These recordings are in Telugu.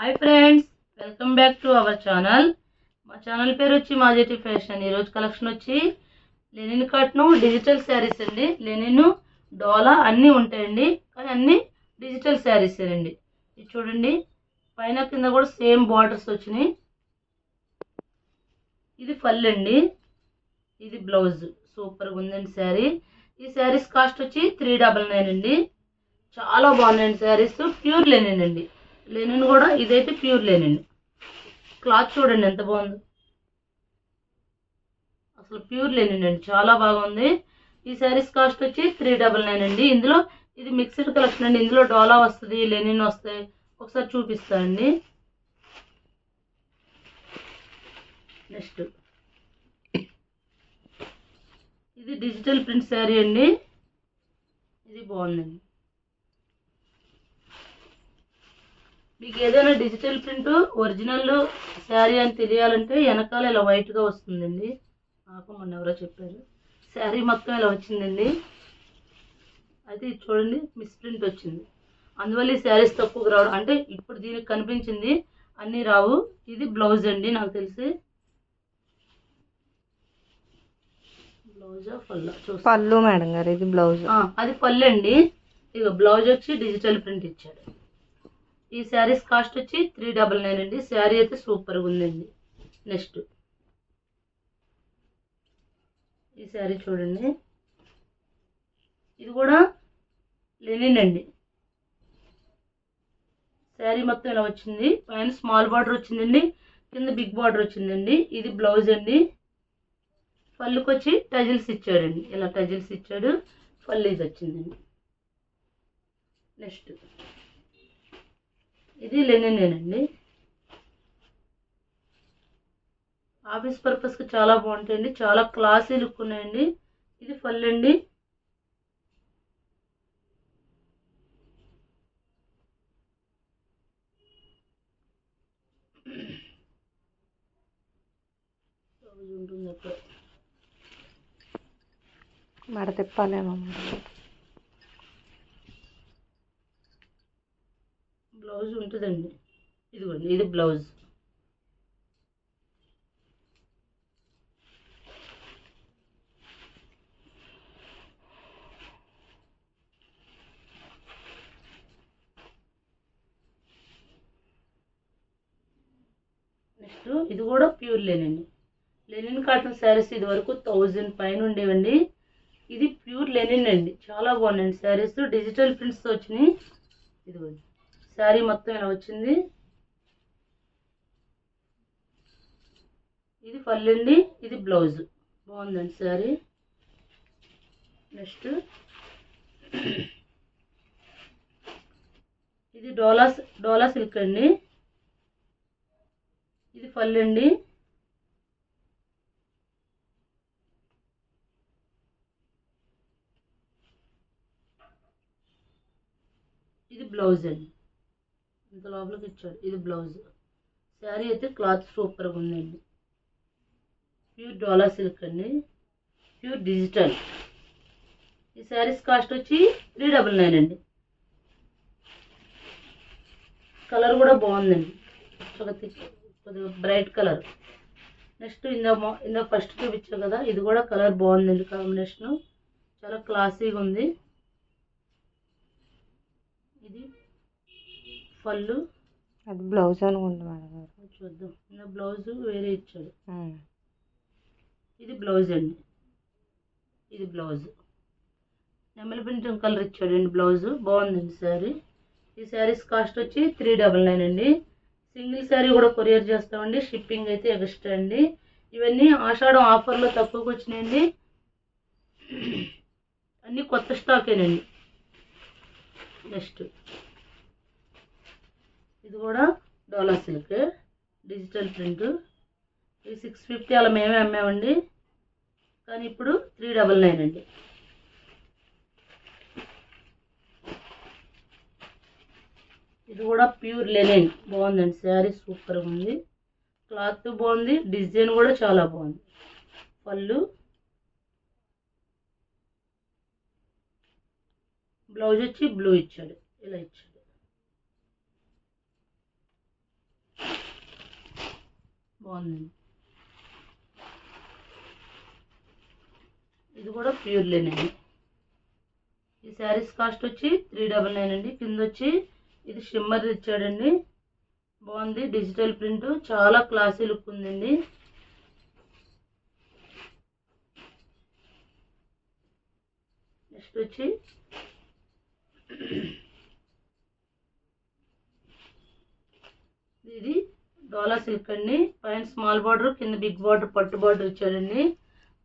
Hi friends welcome back to our channel మా ఛానల్ పేరు వచ్చి మాజెటి ఫ్యాషన్ ఈరోజు కలెక్షన్ వచ్చి లెనిన్ కట్ను డిజిటల్ శారీస్ అండి. లెనిన్ డోలా అన్నీ ఉంటాయండి. కానీ అన్నీ డిజిటల్ శారీస్ అండి ఇది చూడండి. పైన కింద కూడా సేమ్ బార్డర్స్ వచ్చినాయి. ఇది ఫల్ అండి. ఇది బ్లౌజ్ సూపర్గా ఉందండి శారీ ఈ శారీస్ కాస్ట్ వచ్చి త్రీ డబల్ నైన్ అండి. చాలా బాగున్నాయండి శారీస్ ప్యూర్ లెనిన్ అండి. లెనిన్ కూడా ఇదైతే ప్యూర్ లెనిన్. క్లాత్ చూడండి ఎంత బాగుంది. అసలు ప్యూర్ లెనిన్ అండి చాలా బాగుంది. ఈ శారీస్ కాస్ట్ వచ్చి త్రీ డబల్ నైన్ అండి. ఇందులో ఇది మిక్స్డ్ కలెక్షన్ అండి. ఇందులో డోలా వస్తుంది లెనిన్ వస్తాయి ఒకసారి చూపిస్తానండి నెక్స్ట్. ఇది డిజిటల్ ప్రింట్ శారీ అండి. ఇది బాగుందండి. మీకు ఏదైనా డిజిటల్ ప్రింట్ ఒరిజినల్ శారీ అని తెలియాలంటే వెనకాల ఇలా వైట్గా వస్తుందండి. నాకు మొన్న ఎవరో చెప్పారు. శారీ మొత్తం ఇలా వచ్చిందండి. అయితే చూడండి మిస్ ప్రింట్ వచ్చింది. అందువల్ల ఈ శారీస్ తక్కువగా రావడం అంటే ఇప్పుడు దీనికి కనిపించింది అన్నీ రావు. ఇది బ్లౌజ్ అండి నాకు తెలిసి. బ్లౌజా పళ్ళు? మేడం గారు ఇది బ్లౌజ్ అది పళ్ళు అండి. ఇక బ్లౌజ్ వచ్చి డిజిటల్ ప్రింట్ ఇచ్చాడు. ఈ శారీస్ కాస్ట్ వచ్చి త్రీ డబల్ నైన్ అండి. శారీ అయితే సూపర్గా ఉందండి. నెక్స్ట్. ఈ శారీ చూడండి. ఇది కూడా లెనిన్ అండి. శారీ మొత్తం ఇలా వచ్చింది. పైన స్మాల్ బార్డర్ వచ్చిందండి. కింద బిగ్ బార్డర్ వచ్చిందండి. ఇది బ్లౌజ్ అండి. పళ్ళుకి వచ్చి టజిల్స్ ఇచ్చాడండి. ఇలా టజిల్స్ ఇచ్చాడు. పళ్ళు ఇది వచ్చిందండి. నెక్స్ట్. ఇది లెనినేనండి. ఆఫీస్ పర్పస్కి చాలా బాగుంటాయండి. చాలా క్లాసీ లుక్ ఉన్నాయండి. ఇది పళ్ళు అండి ఉంటుంది అక్కడ మడ తిప్పాలేమో మేడం. బ్లౌజ్ ఉంటుందండి. ఇదిగోండి ఇది బ్లౌజ్. నెక్స్ట్ ఇది కూడా pure linen. Linen cotton saris ఇది వరకు థౌజండ్ పైన ఉండేవండి. ఇది ప్యూర్ లెనిన్ అండి. చాలా బాగున్నాయండి శారీస్. డిజిటల్ ప్రింట్స్తో వచ్చినాయి. ఇదిగోండి. శారీ మొత్తం ఇలా వచ్చింది. ఇది పల్లెండి ఇది బ్లౌజ్. బాగుందండి శారీ. నెక్స్ట్. ఇది డోలా డోలా సిల్క్ అండి. ఇది పల్లెండి ఇది బ్లౌజ్ అండి ఇంత లోపలికి ఇచ్చాడు. ఇది బ్లౌజ్. శారీ అయితే క్లాత్ సూపర్గా ఉందండి. ప్యూర్ డోలా సిల్క్ అండి. Pure digital. ఈ శారీస్ కాస్ట్ వచ్చి త్రీ డబల్ నైన్ అండి. కలర్ కూడా బాగుందండి. కొద్దిగా బ్రైట్ కలర్. నెక్స్ట్ ఇందా ఇందా ఫస్ట్ చూపించాం కదా ఇది కూడా కలర్ బాగుందండి కాంబినేషన్. చాలా క్లాసీగా ఉంది ఇది పళ్ళు. అది బ్లౌజ్ అనుకుంటా మేడం గారు చూద్దాం. నా బ్లౌజ్ వేరే ఇచ్చాడు. ఇది బ్లౌజ్ అండి. ఇది బ్లౌజ్. నెమలి పింఛం కలర్ ఇచ్చాడండి బ్లౌజ్. బాగుందండి శారీ. ఈ శారీస్ కాస్ట్ వచ్చి త్రీ డబల్ నైన్ అండి. సింగిల్ శారీ కూడా కొరియర్ చేస్తామండి. షిప్పింగ్ అయితే ఎక్స్ట్రా అండి. ఇవన్నీ ఆషాఢం ఆఫర్లో తక్కువకి వచ్చినాయండి. అన్నీ కొత్త స్టాకేనండి. నెక్స్ట్. ఇది కూడా డోలా సిల్క్. డిజిటల్ ప్రింట్ ఇది సిక్స్ ఫిఫ్టీ అలా మేమే అమ్మామండి. కానీ ఇప్పుడు త్రీ డబల్ నైన్ అండి. ఇది కూడా ప్యూర్ లెనిన్ బాగుందండి. శారీ సూపర్గా ఉంది. క్లాత్ బాగుంది. డిజైన్ కూడా చాలా బాగుంది. పళ్ళు. బ్లౌజ్ వచ్చి బ్లూ ఇచ్చాడు. ఇలా ఇచ్చాడు. బాగుందండి. ఇది కూడా ప్యూర్ లేనండి ఈ శారీస్ కాస్ట్ వచ్చి త్రీ డబల్ నైన్ అండి. కింద వచ్చి ఇది షిమ్మర్ ఇచ్చాడండి బాగుంది. Digital print. చాలా క్లాసీ లుక్ ఉందండి. నెక్స్ట్ వచ్చి ఇది డోలా సిల్క్ అండి. పైన స్మాల్ బార్డర్ కింద బిగ్ బార్డర్ పట్టు బార్డర్ ఇచ్చారండి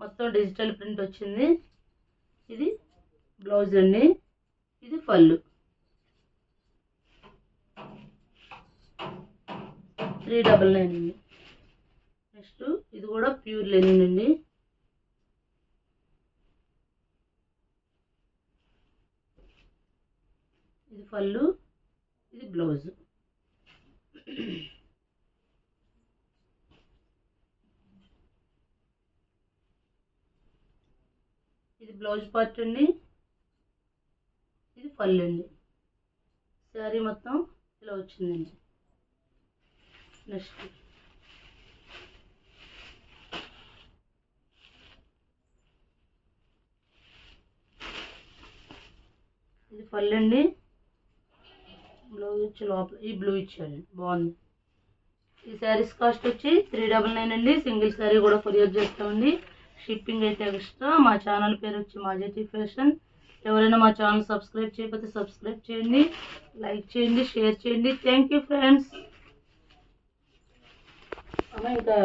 మొత్తం డిజిటల్ ప్రింట్ వచ్చింది. ఇది బ్లౌజ్ అండి. ఇది పళ్ళు. త్రీ డబల్ నైన్ అండి. నెక్స్ట్ ఇది కూడా ప్యూర్ లెనిన్ అండి. ఇది పళ్ళు ఇది బ్లౌజ్. ఇది బ్లౌజ్ పార్ట్ అండి ఇది పళ్ళు అండి శారీ మొత్తం ఇలా వచ్చిందండి. నెక్స్ట్. ఇది పళ్ళు అండి. బ్లౌజ్ వచ్చి లోపల ఈ బ్లూ ఇచ్చాడు బాగుంది. ఈ శారీస్ కాస్ట్ వచ్చి త్రీ డబల్ నైన్ అండి. సింగిల్ శారీ కూడా కొరియర్ చేస్తామండి. షిప్పింగ్ అయితే ఎక్స్ట్రా. మా ఛానల్ పేరు వచ్చి మాజెటీ ఫ్యాషన్. ఎవరైనా మా ఛానల్ సబ్స్క్రైబ్ చేయకపోతే సబ్స్క్రైబ్ చేయండి లైక్ చేయండి షేర్ చేయండి. Thank you friends. ఇంకా